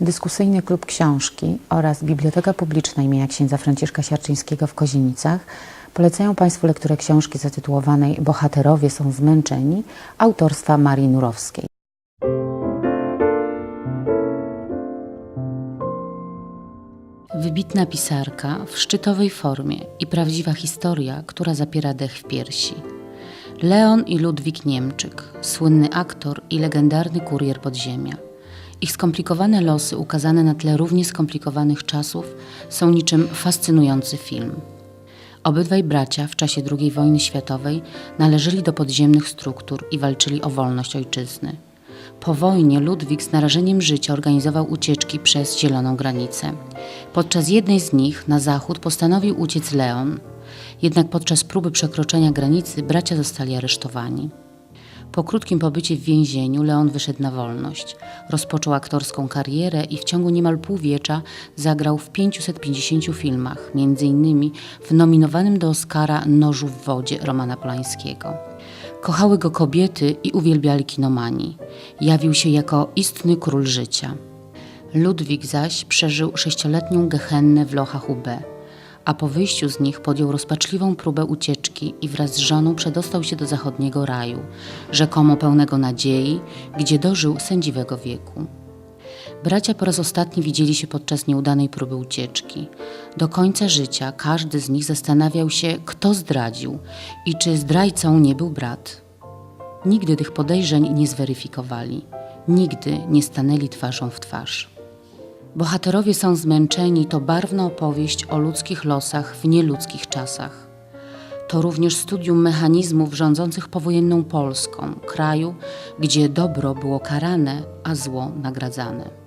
Dyskusyjny Klub Książki oraz Biblioteka Publiczna imienia księdza Franciszka Siarczyńskiego w Kozienicach polecają Państwu lekturę książki zatytułowanej Bohaterowie są zmęczeni autorstwa Marii Nurowskiej. Wybitna pisarka w szczytowej formie i prawdziwa historia, która zapiera dech w piersi. Leon i Ludwik Niemczyk, słynny aktor i legendarny kurier podziemia. Ich skomplikowane losy, ukazane na tle równie skomplikowanych czasów, są niczym fascynujący film. Obydwaj bracia w czasie II wojny światowej należeli do podziemnych struktur i walczyli o wolność ojczyzny. Po wojnie Ludwik z narażeniem życia organizował ucieczki przez Zieloną Granicę. Podczas jednej z nich na zachód postanowił uciec Leon, jednak podczas próby przekroczenia granicy bracia zostali aresztowani. Po krótkim pobycie w więzieniu Leon wyszedł na wolność. Rozpoczął aktorską karierę i w ciągu niemal półwiecza zagrał w 550 filmach, m.in. w nominowanym do Oscara Nożu w wodzie Romana Polańskiego. Kochały go kobiety i uwielbiali kinomani. Jawił się jako istny król życia. Ludwik zaś przeżył sześcioletnią gehennę w lochach UB, a po wyjściu z nich podjął rozpaczliwą próbę ucieczki i wraz z żoną przedostał się do zachodniego raju, rzekomo pełnego nadziei, gdzie dożył sędziwego wieku. Bracia po raz ostatni widzieli się podczas nieudanej próby ucieczki. Do końca życia każdy z nich zastanawiał się, kto zdradził i czy zdrajcą nie był brat. Nigdy tych podejrzeń nie zweryfikowali, nigdy nie stanęli twarzą w twarz. Bohaterowie są zmęczeni to barwna opowieść o ludzkich losach w nieludzkich czasach. To również studium mechanizmów rządzących powojenną Polską, kraju, gdzie dobro było karane, a zło nagradzane.